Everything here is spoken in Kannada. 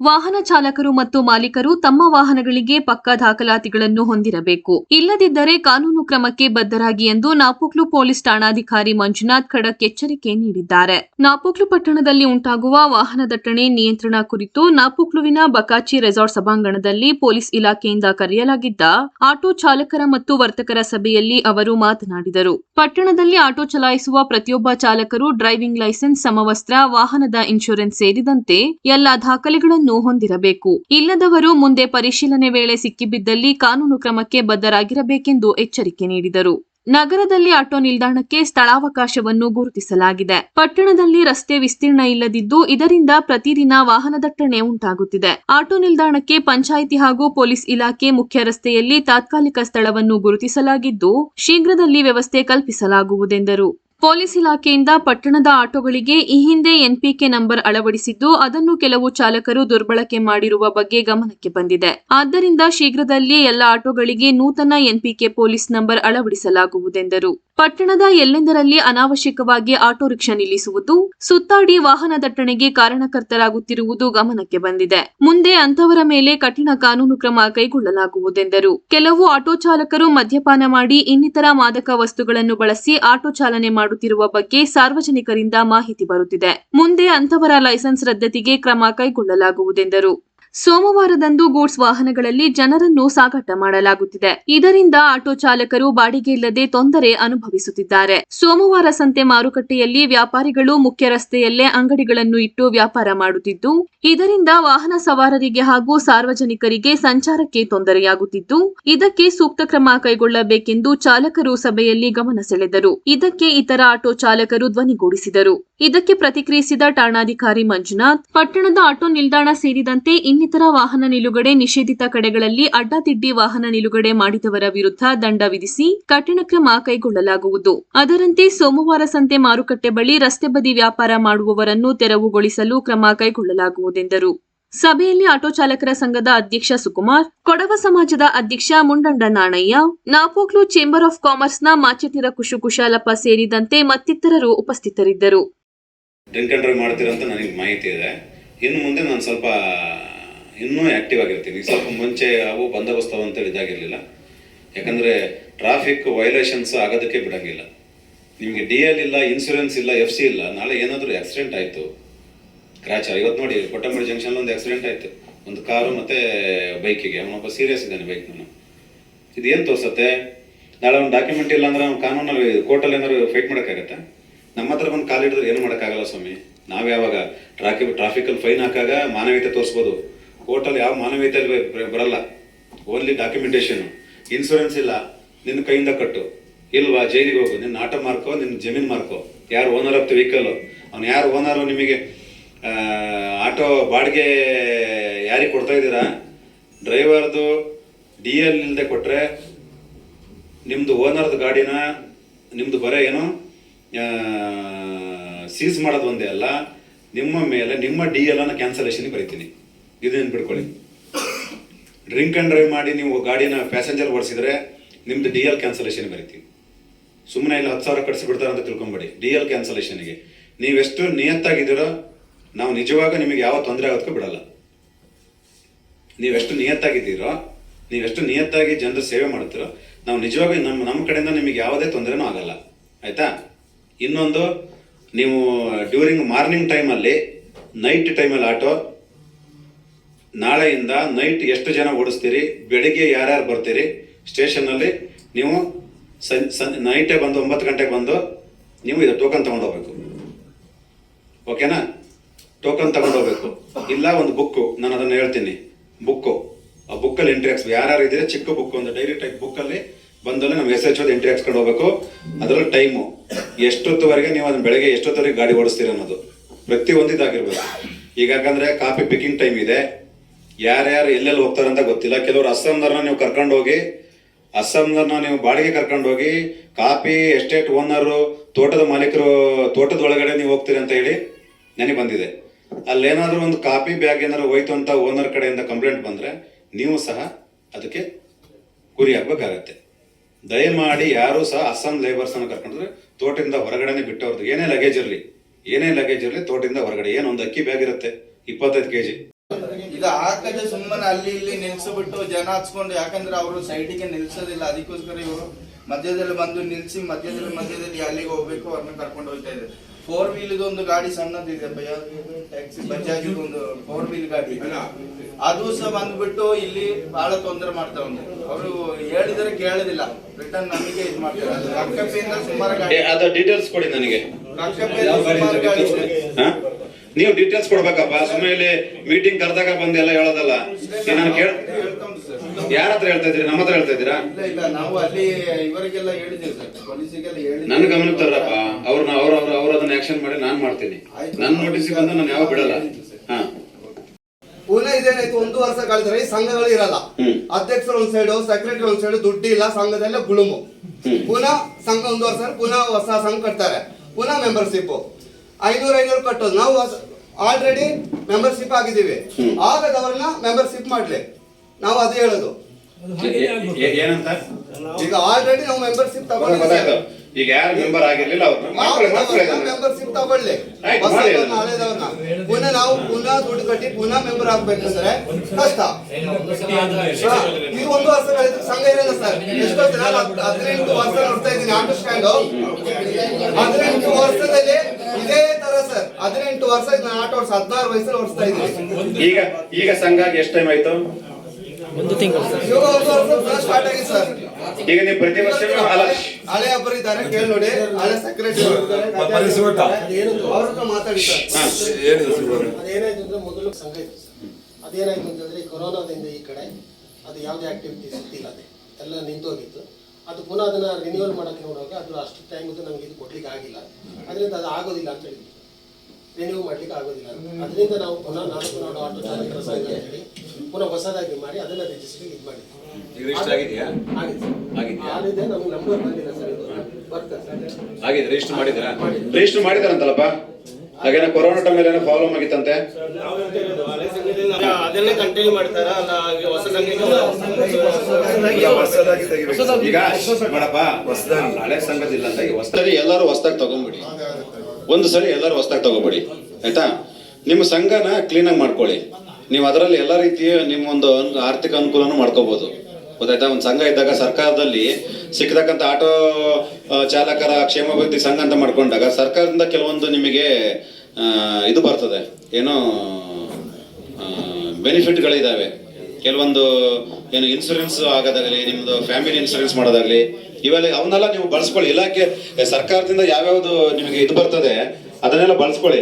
ವಾಹನ ಚಾಲಕರು ಮತ್ತು ಮಾಲೀಕರು ತಮ್ಮ ವಾಹನಗಳಿಗೆ ಪಕ್ಕಾ ದಾಖಲಾತಿಗಳನ್ನು ಹೊಂದಿರಬೇಕು. ಇಲ್ಲದಿದ್ದರೆ ಕಾನೂನು ಕ್ರಮಕ್ಕೆ ಬದ್ಧರಾಗಿ ಎಂದು ನಾಪುಕ್ಲು ಪೊಲೀಸ್ ಠಾಣಾಧಿಕಾರಿ ಮಂಜುನಾಥ್ ಖಡಕ್ ಎಚ್ಚರಿಕೆ ನೀಡಿದ್ದಾರೆ. ನಾಪುಕ್ಲು ಪಟ್ಟಣದಲ್ಲಿ ಉಂಟಾಗುವ ವಾಹನ ದಟ್ಟಣೆ ನಿಯಂತ್ರಣ ಕುರಿತು ನಾಪುಕ್ಲುವಿನ ಬಕಾಚಿ ರೆಸಾರ್ಟ್ ಸಭಾಂಗಣದಲ್ಲಿ ಪೊಲೀಸ್ ಇಲಾಖೆಯಿಂದ ಕರೆಯಲಾಗಿದ್ದ ಆಟೋ ಚಾಲಕರ ಮತ್ತು ವರ್ತಕರ ಸಭೆಯಲ್ಲಿ ಅವರು ಮಾತನಾಡಿದರು. ಪಟ್ಟಣದಲ್ಲಿ ಆಟೋ ಚಲಾಯಿಸುವ ಪ್ರತಿಯೊಬ್ಬ ಚಾಲಕರು ಡ್ರೈವಿಂಗ್ ಲೈಸೆನ್ಸ್, ಸಮವಸ್ತ್ರ, ವಾಹನದ ಇನ್ಶೂರೆನ್ಸ್ ಸೇರಿದಂತೆ ಎಲ್ಲಾ ದಾಖಲೆಗಳನ್ನು ಹೊಂದಿರಬೇಕು ಇಲ್ಲದವರು ಮುಂದೆ ಪರಿಶೀಲನೆ ವೇಳೆ ಸಿಕ್ಕಿಬಿದ್ದಲ್ಲಿ ಕಾನೂನು ಕ್ರಮಕ್ಕೆ ಬದ್ಧರಾಗಿರಬೇಕೆಂದು ಎಚ್ಚರಿಕೆ ನೀಡಿದರು. ನಗರದಲ್ಲಿ ಆಟೋ ನಿಲ್ದಾಣಕ್ಕೆ ಸ್ಥಳಾವಕಾಶವನ್ನು ಗುರುತಿಸಲಾಗಿದೆ. ಪಟ್ಟಣದಲ್ಲಿ ರಸ್ತೆ ವಿಸ್ತೀರ್ಣ ಇಲ್ಲದಿದ್ದು ಇದರಿಂದ ಪ್ರತಿದಿನ ವಾಹನ ದಟ್ಟಣೆ ಉಂಟಾಗುತ್ತಿದೆ. ಆಟೋ ನಿಲ್ದಾಣಕ್ಕೆ ಪಂಚಾಯಿತಿ ಹಾಗೂ ಪೊಲೀಸ್ ಇಲಾಖೆ ಮುಖ್ಯ ರಸ್ತೆಯಲ್ಲಿ ತಾತ್ಕಾಲಿಕ ಸ್ಥಳವನ್ನು ಗುರುತಿಸಲಾಗಿದ್ದು ಶೀಘ್ರದಲ್ಲಿ ವ್ಯವಸ್ಥೆ ಕಲ್ಪಿಸಲಾಗುವುದೆಂದರು. ಪೊಲೀಸ್ ಇಲಾಖೆಯಿಂದ ಪಟ್ಟಣದ ಆಟೋಗಳಿಗೆ ಈ ಹಿಂದೆ ಎನ್ಪಿಕೆ ನಂಬರ್ ಅಳವಡಿಸಿದ್ದು, ಅದನ್ನು ಕೆಲವು ಚಾಲಕರು ದುರ್ಬಳಕೆ ಮಾಡಿರುವ ಬಗ್ಗೆ ಗಮನಕ್ಕೆ ಬಂದಿದೆ. ಆದ್ದರಿಂದ ಶೀಘ್ರದಲ್ಲಿಯೇ ಎಲ್ಲ ಆಟೋಗಳಿಗೆ ನೂತನ ಎನ್ಪಿಕೆ ಪೊಲೀಸ್ ನಂಬರ್ ಅಳವಡಿಸಲಾಗುವುದೆಂದರು. ಪಟ್ಟಣದ ಎಲ್ಲೆಂದರಲ್ಲಿ ಅನಾವಶ್ಯಕವಾಗಿ ಆಟೋ ರಿಕ್ಷಾ ನಿಲ್ಲಿಸುವುದು, ಸುತ್ತಾಡಿ ವಾಹನ ದಟ್ಟಣೆಗೆ ಕಾರಣಕರ್ತರಾಗುತ್ತಿರುವುದು ಗಮನಕ್ಕೆ ಬಂದಿದೆ. ಮುಂದೆ ಅಂತವರ ಮೇಲೆ ಕಠಿಣ ಕಾನೂನು ಕ್ರಮ ಕೈಗೊಳ್ಳಲಾಗುವುದೆಂದರು. ಕೆಲವು ಆಟೋ ಚಾಲಕರು ಮದ್ಯಪಾನ ಮಾಡಿ ಇನ್ನಿತರ ಮಾದಕ ವಸ್ತುಗಳನ್ನು ಬಳಸಿ ಆಟೋ ಚಾಲನೆ ಮಾಡುತ್ತಿರುವ ಬಗ್ಗೆ ಸಾರ್ವಜನಿಕರಿಂದ ಮಾಹಿತಿ ಬರುತ್ತಿದೆ. ಮುಂದೆ ಅಂತವರ ಲೈಸೆನ್ಸ್ ರದ್ದತಿಗೆ ಕ್ರಮ ಕೈಗೊಳ್ಳಲಾಗುವುದೆಂದರು. ಸೋಮವಾರದಂದು ಗೂಡ್ಸ್ ವಾಹನಗಳಲ್ಲಿ ಜನರನ್ನು ಸಾಗಾಟ ಮಾಡಲಾಗುತ್ತಿದೆ. ಇದರಿಂದ ಆಟೋ ಚಾಲಕರು ಬಾಡಿಗೆ ಇಲ್ಲದೆ ತೊಂದರೆ ಅನುಭವಿಸುತ್ತಿದ್ದಾರೆ. ಸೋಮವಾರ ಸಂತೆ ಮಾರುಕಟ್ಟೆಯಲ್ಲಿ ವ್ಯಾಪಾರಿಗಳು ಮುಖ್ಯ ರಸ್ತೆಯಲ್ಲೇ ಅಂಗಡಿಗಳನ್ನು ಇಟ್ಟು ವ್ಯಾಪಾರ ಮಾಡುತ್ತಿದ್ದು, ಇದರಿಂದ ವಾಹನ ಸವಾರರಿಗೆ ಹಾಗೂ ಸಾರ್ವಜನಿಕರಿಗೆ ಸಂಚಾರಕ್ಕೆ ತೊಂದರೆಯಾಗುತ್ತಿದ್ದು, ಇದಕ್ಕೆ ಸೂಕ್ತ ಕ್ರಮ ಕೈಗೊಳ್ಳಬೇಕೆಂದು ಚಾಲಕರು ಸಭೆಯಲ್ಲಿ ಗಮನ ಸೆಳೆದರು. ಇದಕ್ಕೆ ಇತರ ಆಟೋ ಚಾಲಕರು ಧ್ವನಿಗೂಡಿಸಿದರು. ಇದಕ್ಕೆ ಪ್ರತಿಕ್ರಿಯಿಸಿದ ಠಾಣಾಧಿಕಾರಿ ಮಂಜುನಾಥ್, ಪಟ್ಟಣದ ಆಟೋ ನಿಲ್ದಾಣ ಸೇರಿದಂತೆ ಇನ್ನಿತರ ವಾಹನ ನಿಲುಗಡೆ ನಿಷೇಧಿತ ಕಡೆಗಳಲ್ಲಿ ಅಡ್ಡಾದಿಡ್ಡಿ ವಾಹನ ನಿಲುಗಡೆ ಮಾಡಿದವರ ವಿರುದ್ಧ ದಂಡ ವಿಧಿಸಿ ಕಠಿಣ ಕ್ರಮ ಕೈಗೊಳ್ಳಲಾಗುವುದು. ಅದರಂತೆ ಸೋಮವಾರ ಸಂತೆ ಮಾರುಕಟ್ಟೆ ಬಳಿ ರಸ್ತೆ ಬದಿ ವ್ಯಾಪಾರ ಮಾಡುವವರನ್ನು ತೆರವುಗೊಳಿಸಲು ಕ್ರಮ ಕೈಗೊಳ್ಳಲಾಗುವುದೆಂದರು. ಸಭೆಯಲ್ಲಿ ಆಟೋ ಚಾಲಕರ ಸಂಘದ ಅಧ್ಯಕ್ಷ ಸುಕುಮಾರ್, ಕೊಡವ ಸಮಾಜದ ಅಧ್ಯಕ್ಷ ಮುಂಡಂಡ ನಾಣಯ್ಯ, ನಾಪೋಕ್ಲು ಚೇಂಬರ್ ಆಫ್ ಕಾಮರ್ಸ್ನ ಮಾಚಟಿರ ಕುಶು ಕುಶಾಲಪ್ಪ ಸೇರಿದಂತೆ ಮತ್ತಿತರರು ಉಪಸ್ಥಿತರಿದ್ದರು. ಮಾಡ್ತೀರಂತ ನನಗೆ ಮಾಹಿತಿ ಇದೆ. ಇನ್ನು ಮುಂದೆ ನಾನು ಸ್ವಲ್ಪ ಇನ್ನೂ ಆ್ಯಕ್ಟಿವ್ ಆಗಿರ್ತೀನಿ ಸ್ವಲ್ಪ ಮುಂಚೆ ಅವು ಅಂತ ಅಂತೇಳಿ ಇದಾಗಿರಲಿಲ್ಲ ಯಾಕಂದರೆ ಟ್ರಾಫಿಕ್ ವೈಲೇಷನ್ಸ್ ಆಗೋದಕ್ಕೆ ಬಿಡಂಗಿಲ್ಲ. ನಿಮಗೆ ಡಿ ಎಲ್ ಇಲ್ಲ ಇನ್ಸೂರೆನ್ಸ್ ಇಲ್ಲ ಎಫ್ ಸಿ ಇಲ್ಲ, ನಾಳೆ ಏನಾದರೂ ಆಕ್ಸಿಡೆಂಟ್ ಆಯಿತು. ಕ್ರ್ಯಾಚ್ ಇವತ್ತು ನೋಡಿ ಕೊಟ್ಟಮಡಿ ಜಂಕ್ಷನ್ ಒಂದು ಆಕ್ಸಿಡೆಂಟ್ ಆಯಿತು. ಒಂದು ಕಾರು ಮತ್ತು ಬೈಕಿಗೆ ಅವನೊಬ್ಬ ಸೀರಿಯಸ್ ಇದ್ದಾನೆ ಇದು ಏನು ತೋರಿಸುತ್ತೆ? ನಾಳೆ ಒಂದು ಡಾಕ್ಯುಮೆಂಟ್ ಇಲ್ಲ ಅಂದ್ರೆ ಅವ್ನು ಕಾನೂನಲ್ಲಿ ಕೋರ್ಟಲ್ಲಿ ಏನಾದ್ರು ಫೈಟ್ ಮಾಡೋಕ್ಕಾಗತ್ತೆ? ನಮ್ಮ ಹತ್ರ ಬಂದು ಕಾಲಿಡಿದ್ರೆ ಏನು ಮಾಡೋಕ್ಕಾಗಲ್ಲ ಸ್ವಾಮಿ? ನಾವು ಯಾವಾಗ ಟ್ರಾಫಿಕ್ ಟ್ರಾಫಿಕಲ್ಲಿ ಫೈನ್ ಹಾಕಾಗ ಮಾನವೀಯತೆ ತೋರಿಸ್ಬೋದು. ಕೋರ್ಟಲ್ಲಿ ಯಾವ ಬ- ಬರಲ್ಲ. ಓನ್ಲಿ ಡಾಕ್ಯುಮೆಂಟೇಶನ್ ಇನ್ಸೂರೆನ್ಸ್ ಇಲ್ಲ, ನಿನ್ನ ಕೈಯಿಂದ ಕಟ್ಟು. ಇಲ್ವಾ, ಜೈಲಿಗೆ ಹೋಗು. ನಿನ್ನ ಆಟೋ ಮಾರ್ಕೋ, ನಿನ್ನ ಜಮೀನು ಮಾರ್ಕೋ. ಯಾರು ಓನರ್ ಆಫ್ ದ ವೆಹಿಕಲ್ ಅವ್ನು ಯಾರು ಓನರು ನಿಮಗೆ ಆಟೋ ಬಾಡಿಗೆ ಯಾರಿಗೆ ಕೊಡ್ತಾ ಇದ್ದೀರಾ? ಡ್ರೈವರ್ದು ಡಿ ಎಲ್ ಇಲ್ಲದೆ ಕೊಟ್ಟರೆ ನಿಮ್ಮದು ಓನರ್ದು ಗಾಡಿನ ನಿಮ್ಮದು ಬರೋ ಏನು? ಸೀಸ್ ಮಾಡೋದು ಒಂದೇ ಅಲ್ಲ. ನಿಮ್ಮ ಮೇಲೆ, ನಿಮ್ಮ ಡಿ ಎಲ್ ಅನ್ನು ಕ್ಯಾನ್ಸಲೇಷನ್ಗೆ ಬರಿತೀನಿ. ಇದನ್ನು ಬಿಡ್ಕೊಳ್ಳಿ. ಡ್ರಿಂಕ್ ಆ್ಯಂಡ್ ಡ್ರೈವ್ ಮಾಡಿ ನೀವು ಗಾಡಿನ ಪ್ಯಾಸೆಂಜರ್ ಓಡಿಸಿದ್ರೆ ನಿಮ್ದು ಡಿ ಎಲ್ ಕ್ಯಾನ್ಸಲೇಷನ್ ಬರೀತೀವಿ ಸುಮ್ಮನೆ ಇಲ್ಲಿ ಹತ್ತು ಸಾವಿರ ಕಟ್ಸಿ ಬಿಡ್ತಾರೆ ಅಂತ ತಿಳ್ಕೊಂಬೇಡಿ. ಡಿ ಎಲ್ ಕ್ಯಾನ್ಸಲೇಷನ್ಗೆ ನೀವೆಷ್ಟು ನಿಯತ್ತಾಗಿದ್ದೀರೋ ನಾವು ನಿಜವಾಗ ನಿಮಗೆ ಯಾವ ತೊಂದರೆ ಆಗೋದಕ್ಕೂ ಬಿಡಲ್ಲ. ನೀವೆಷ್ಟು ನಿಯತ್ತಾಗಿದ್ದೀರೋ, ನೀವೆಷ್ಟು ನಿಯತ್ತಾಗಿ ಜನರ ಸೇವೆ ಮಾಡ್ತೀರೋ ನಾವು ನಿಜವಾಗಿ ನಮ್ಮ ನಮ್ಮ ಕಡೆಯಿಂದ ನಿಮಗೆ ಯಾವುದೇ ತೊಂದರೆನೂ ಆಗಲ್ಲ. ಆಯ್ತಾ? ಇನ್ನೊಂದು, ನೀವು ಡ್ಯೂರಿಂಗ್ ಮಾರ್ನಿಂಗ್ ಟೈಮಲ್ಲಿ ನೈಟ್ ಟೈಮಲ್ಲಿ ಆಟೋ ನಾಳೆಯಿಂದ ನೈಟ್ ಎಷ್ಟು ಜನ ಓಡಿಸ್ತೀರಿ? ಬೆಳಿಗ್ಗೆ ಯಾರ್ಯಾರು ಬರ್ತೀರಿ? ಸ್ಟೇಷನ್ನಲ್ಲಿ ನೀವು ಸಂ ಸಂ ನೈಟೇ ಬಂದು ಒಂಬತ್ತು ಗಂಟೆಗೆ ಬಂದು ನೀವು ಇದು ಟೋಕನ್ ತೊಗೊಂಡೋಗ್ಬೇಕು. ಓಕೆನಾ ಟೋಕನ್ ತೊಗೊಂಡೋಗ್ಬೇಕು. ಇಲ್ಲ ಒಂದು ಬುಕ್ಕು, ನಾನು ಅದನ್ನು ಹೇಳ್ತೀನಿ. ಬುಕ್ಕು. ಆ ಬುಕ್ಕಲ್ಲಿ ಎಂಟ್ರಿ ಹಾಕ್ಸ್ಬೇಕು ಯಾರ್ಯಾರು ಇದ್ರೆ ಚಿಕ್ಕ ಬುಕ್ ಒಂದು ಡೈರಿ ಟೈಪ್ ಬುಕ್ಕಲ್ಲಿ ಬಂದಲ್ಲಿ ನಮ್ಮ ಎಸ್ ಎಚ್ ಎಂಟ್ರಿ ಹಾಕ್ಸ್ಕೊಂಡು ಹೋಗ್ಬೇಕು. ಅದರಲ್ಲಿ ಟೈಮು ಎಷ್ಟೊತ್ತುವರೆಗೆ ನೀವು ಅದನ್ನ ಬೆಳಗ್ಗೆ ಎಷ್ಟೊತ್ತುವರೆಗೆ ಗಾಡಿ ಓಡಿಸ್ತೀರ ಅನ್ನೋದು. ಪ್ರತಿ ಇದಾಗಿರ್ಬೇಕು ಈಗ ಯಾಕಂದ್ರೆ ಕಾಫಿ ಪಿಕ್ಕಿಂಗ್ ಟೈಮ್ ಇದೆ. ಯಾರ್ಯಾರು ಎಲ್ಲೆಲ್ಲಿ ಹೋಗ್ತಾರೆ ಅಂತ ಗೊತ್ತಿಲ್ಲ. ಕೆಲವರು ಅಸ್ಸಾಂದವ್ರನ್ನ ನೀವು ಕರ್ಕೊಂಡು ಹೋಗಿ ಅಸ್ಸಾಂದವ್ರನ್ನ ನೀವು ಬಾಡಿಗೆ ಕರ್ಕೊಂಡು ಹೋಗಿ ಕಾಫಿ ಎಸ್ಟೇಟ್ ಓನರು, ತೋಟದ ಮಾಲೀಕರು ತೋಟದ ಒಳಗಡೆ ನೀವು ಹೋಗ್ತೀರಿ ಅಂತ ಹೇಳಿ ನನಗೆ ಬಂದಿದೆ. ಅಲ್ಲೇನಾದ್ರೂ ಒಂದು ಕಾಪಿ ಬ್ಯಾಗ್ ಏನಾದ್ರು ಹೋಯ್ತು ಅಂತ ಓನರ್ ಕಡೆಯಿಂದ ಕಂಪ್ಲೇಂಟ್ ಬಂದ್ರೆ ನೀವು ಸಹ ಅದಕ್ಕೆ ಗುರಿ ಆಗ್ಬೇಕಾಗತ್ತೆ. ದಯಮಾಡಿ ಯಾರು ಸಹ ಅಸ್ಸಾಂ ಲೇಬರ್ಸ್ ಅನ್ನು ಕರ್ಕೊಂಡ್ರೆ ತೋಟದಿಂದ ಹೊರಗಡೆನೆ ಬಿಟ್ಟವ್ರದ್ದು. ಏನೇ ಲಗೇಜ್ ಇರಲಿ, ಏನೇ ಲಗೇಜ್ ಇರಲಿ ತೋಟದಿಂದ ಹೊರಗಡೆ. ಏನೊಂದು ಅಕ್ಕಿ ಬ್ಯಾಗ್ ಇರುತ್ತೆ, ಇಪ್ಪತ್ತೈದು ಕೆಜಿ. ಇದು ಹಾಕದೆ ಸುಮ್ಮನೆ ಅಲ್ಲಿ ಇಲ್ಲಿ ನಿಲ್ಸಿಬಿಟ್ಟು ಜನ ಹಚ್ಕೊಂಡು ಯಾಕಂದ್ರೆ ಅವರು ಸೈಡಿಗೆ ನಿಲ್ಸೋದಿಲ್ಲ. ಅದಕ್ಕೋಸ್ಕರ ಇವರು ಮಧ್ಯದಲ್ಲಿ ಬಂದು ನಿಲ್ಸಿ ಮಧ್ಯದಲ್ಲಿ ಮಧ್ಯದಲ್ಲಿ ಅಲ್ಲಿಗೆ ಹೋಗ್ಬೇಕು ಅವ್ರನ್ನ ಕರ್ಕೊಂಡು ಹೋಗ್ತಾ ಇದ್ದಾರೆ. ಫೋರ್ ವೀಲ್ ಒಂದು ಗಾಡಿ ಸಣ್ಣದಿದೆ ಟ್ಯಾಕ್ಸಿ ಬಜಾಜ್ ಒಂದು ಫೋರ್ ವೀಲ್ ಗಾಡಿ ಅದು ಸಹ ಬಂದ್ಬಿಟ್ಟು ಇಲ್ಲಿ ಬಹಳ ತೊಂದರೆ ಮಾಡ್ತಾ ಉಂಟು ಅವರು ಹೇಳಿದ್ರೆ ಕೇಳೋದಿಲ್ಲ. ರಿಟರ್ನ್ ನಮಗೆ ಇದು ಮಾಡ್ತಾರೆ. ಸುಮಾರು ಗಾಡಿ ಡೀಟೇಲ್ಸ್ ಕೊಡಿ ನನಗೆ. ನೀವು ಡೀಟೇಲ್ಸ್ ಕೊಡ್ಬೇಕಪ್ಪ. ಸುಮ್ಮನೆ ಇಲ್ಲಿ ಮೀಟಿಂಗ್ ಕರೆದಾಗ ಬಂದು ಎಲ್ಲ ಹೇಳೋದಲ್ಲ. ನಾನು ಕೇಳ. ಯಾರ ಹತ್ರ ಹೇಳ್ತಾ ಇದ್ದೀರಿ? ನಮ್ಮ ಹತ್ರ ಹೇಳ್ತಾ ಇದ್ದೀರಾ? ನನ್ ಇಲ್ಲ ನಾವು ಅಲ್ಲಿ ಇವರಿಗೆಲ್ಲ ಹೇಳಿದ್ದೇವೆ ಸರ್. ಪೊಲೀಸಿಗೆಲ್ಲ ಹೇಳಿದ್ದೇವೆ. ನನ್ನ ಗಮನಕ್ಕೆ ತರ್ರಪ್ಪ ಅವ್ರನ್ನ ಅವ್ರ ಅವ್ರ ಅವ್ರ ಅದನ್ನ ಆಕ್ಷನ್ ಮಾಡಿ ನಾನ್ ಮಾಡ್ತೀನಿ. ನನ್ನ ನೋಟಿಸ್ ಬಂದ ನಾನು ಯಾವ ಬಿಡಲ್ಲ. ಹಾ. ಪುನಃ ಇದೇನಾಯ್ತು ಒಂದು ವರ್ಷ ಕಳೆದ್ರೆ ಈ ಸಂಘಗಳು ಇರಲ್ಲ. ಅಧ್ಯಕ್ಷರು ಒಂದ್ ಸೈಡ್ ಸೆಕ್ರೆಟರಿ ಒಂದ್ ಸೈಡ್ ದುಡ್ಡು ಇಲ್ಲ ಸಂಘದಲ್ಲೇ ಗುಳುಮು. ಪುನಃ ಸಂಘ ಒಂದು ವರ್ಷ ಪುನಃ ಹೊಸ ಸಂಘ ಕಟ್ತಾರೆ. ಪುನಃ ಮೆಂಬರ್ಶಿಪ್ ಐನೂರ ಐನೂರು ಕಟ್ಟೋದು. ನಾವು ಆಲ್ರೆಡಿ ಮೆಂಬರ್ಶಿಪ್ ಆಗಿದ್ದೀವಿ. ಆಗದ ಆಗದವ್ರನ್ನ ಮೆಂಬರ್ಶಿಪ್ ಮಾಡ್ಲಿ. ನಾವು ಅದೇ ಹೇಳೋದು. ಏನಂತ? ಈಗ ಆಲ್ರೆಡಿ ನಾವು ಮೆಂಬರ್ಶಿಪ್ ತಗೊಂಡು ಈಗ ಯಾರು ಮೆಂಬರ್ ಆಗಿರ್ಲಿಲ್ಲ ಮೆಂಬರ್ಶಿಪ್ ತಗೊಳ್ಳಿ. ಪುನಃ ನಾವು ಪುನಃ ದುಡ್ಡು ಕಟ್ಟಿ ಪುನಃ ಮೆಂಬರ್ ಆಗ್ಬೇಕಂದ್ರೆ ಕಷ್ಟ. ಇದು ಒಂದು ವರ್ಷ ಕಳೆದ ಸಂಘ ಇರಲ್ಲ ಸರ್. ಎಷ್ಟೋ ಹದಿನೆಂಟು ವರ್ಷ ನೋಡ್ತಾ ಇದ್ದೀನಿ. ಅಂಡರ್ಸ್ಟ್ಯಾಂಡ್ ಹದಿನೆಂಟು ವರ್ಷದಲ್ಲಿ ಇದೇ ತರ ಸರ್. ಹದಿನೆಂಟು ವರ್ಷ ಇದು ನಾನು ಆಟ ವರ್ಷ ಹದಿನಾರು ವಯಸ್ಸಲ್ಲಿ ಓಡಿಸ್ತಾ ಇದ್ದೀನಿ ಈಗ ಈಗ ಸಂಘ ಎಷ್ಟು ಟೈಮ್ ಆಯ್ತು? ಇವಾಗ ಒಂದು ವರ್ಷ ಸ್ಟಾರ್ಟ್ ಆಗಿದೆ ಸರ್. ಈಗ ನೀವು ಪ್ರತಿ ವರ್ಷ ಹಳೆ ಒಬ್ಬರು ಇದ್ದಾರೆ ಕೇಳಿ ನೋಡಿ. ಹಳೆ ಸೆಕ್ರೆಟರಿ ಅವ್ರ ಹತ್ರ ಮಾತಾಡಿ ಸರ್. ಅದೇನಾಯ್ತು ಅಂದ್ರೆ ಮೊದಲು ಸಂಘ ಇತ್ತು ಸರ್. ಅದೇನಾಯ್ತು ಅಂತಂದ್ರೆ ಕೊರೋನಾದಿಂದ ಈ ಕಡೆ ಅದು ಯಾವುದೇ ಆಕ್ಟಿವಿಟಿ ಇರ್ತಿಲ್ಲ ಅದೇ. ಎಲ್ಲ ನಿಂತೋಗಿತ್ತು. ಅದು ಪುನಃ ಅದನ್ನ ರಿನ್ಯೂವಲ್ ಮಾಡಕ್ಕೆ ನೋಡುವಾಗ ಅದು ಅಷ್ಟು ಟೈಮ್ ನಮಗೆ ಇದು ಕೊಡ್ಲಿಕ್ಕೆ ಆಗಿಲ್ಲ. ಅದರಿಂದ ಅದು ಆಗೋದಿಲ್ಲ ಅಂತ ಹೇಳಿದ್ವಿ ರಿನ್ಯೂ ಮಾಡ್ಲಿಕ್ಕೆ ಆಗೋದಿಲ್ಲ. ಅದರಿಂದ ನಾವು ಪುನಃ ನಾಲ್ಕು ನಾಡು ಆಟೋ ಚಾಲಕರ ಸಂಘ ಅಂತ ಹೇಳಿ ಪುನಃ ಹೊಸದಾಗಿ ಮಾಡಿ ಅದನ್ನ ರಿಜಿಸ್ಟ್ರಿ ಇದು ಮಾಡಿದ್ವಿ. ರಿಜಿಸ್ಟರ್ ಆಗಿದೆಯಾ? ಆಗಿದೆ ಆಗಿದೆ ನಮ್ಗೆ ನಂಬರ್ ಬಂದಿಲ್ಲ ಸರ್ ಇದು. ಬರ್ತದೆ ರಿಜಿಸ್ಟರ್ ಮಾಡಿದಾರಂತಲ್ಲಪ್ಪ ಹಾಗೇನ ಕೊರೋನಾ ಟೈಮ್ ಏನೋ ಪ್ರಾಬ್ಲಮ್ ಆಗಿತ್ತಂತೆ. ಅದನ್ನೇ ಕಂಟಿನ್ಯೂ ಮಾಡ್ತಾರ? ಅಲ್ಲ ಹೊಸ ಈಗ ನೋಡಪ್ಪ ಹಳೆ ಸಂಘದಿಲ್ಲ ಅಂತ ಈಗ ಹೊಸದಾಗಿ ಎಲ್ಲರೂ ಹೊಸದಾಗಿ ತಗೊಂಬಿಡಿ. ಒಂದು ಸರಿ ಎಲ್ಲರೂ ಹೊಸದಾಗಿ ತಗೊಂಬಿಡಿ ಆಯ್ತಾ? ನಿಮ್ಮ ಸಂಘನ ಕ್ಲೀನಾಗಿ ಮಾಡ್ಕೊಳ್ಳಿ. ನೀವು ಅದರಲ್ಲಿ ಎಲ್ಲ ರೀತಿಯ ನಿಮ್ಮ ಒಂದು ಒಂದು ಆರ್ಥಿಕ ಅನುಕೂಲನೂ ಮಾಡ್ಕೋಬಹುದು ಗೊತ್ತಾಯ್ತಾ? ಒಂದು ಸಂಘ ಇದ್ದಾಗ ಸರ್ಕಾರದಲ್ಲಿ ಸಿಕ್ಕತಕ್ಕಂಥ ಆಟೋ ಚಾಲಕರ ಕ್ಷೇಮಾಭಿವೃದ್ಧಿ ಸಂಘ ಅಂತ ಮಾಡ್ಕೊಂಡಾಗ ಸರ್ಕಾರದಿಂದ ಕೆಲವೊಂದು ನಿಮಗೆ ಇದು ಬರ್ತದೆ. ಏನೋ ಬೆನಿಫಿಟ್ಗಳಿದ್ದಾವೆ ಕೆಲವೊಂದು ಏನು ಇನ್ಸೂರೆನ್ಸ್ ಆಗೋದಾಗಲಿ ನಿಮ್ಮದು ಫ್ಯಾಮಿಲಿ ಇನ್ಸೂರೆನ್ಸ್ ಮಾಡೋದಾಗಲಿ, ಇವೆಲ್ಲ ಅವನ್ನೆಲ್ಲ ನೀವು ಬಳಸ್ಕೊಳ್ಳಿ. ಇಲಾಖೆ, ಸರ್ಕಾರದಿಂದ ಯಾವ್ಯಾವುದು ನಿಮಗೆ ಇದು ಬರ್ತದೆ, ಅದನ್ನೆಲ್ಲ ಬಳಸ್ಕೊಳ್ಳಿ.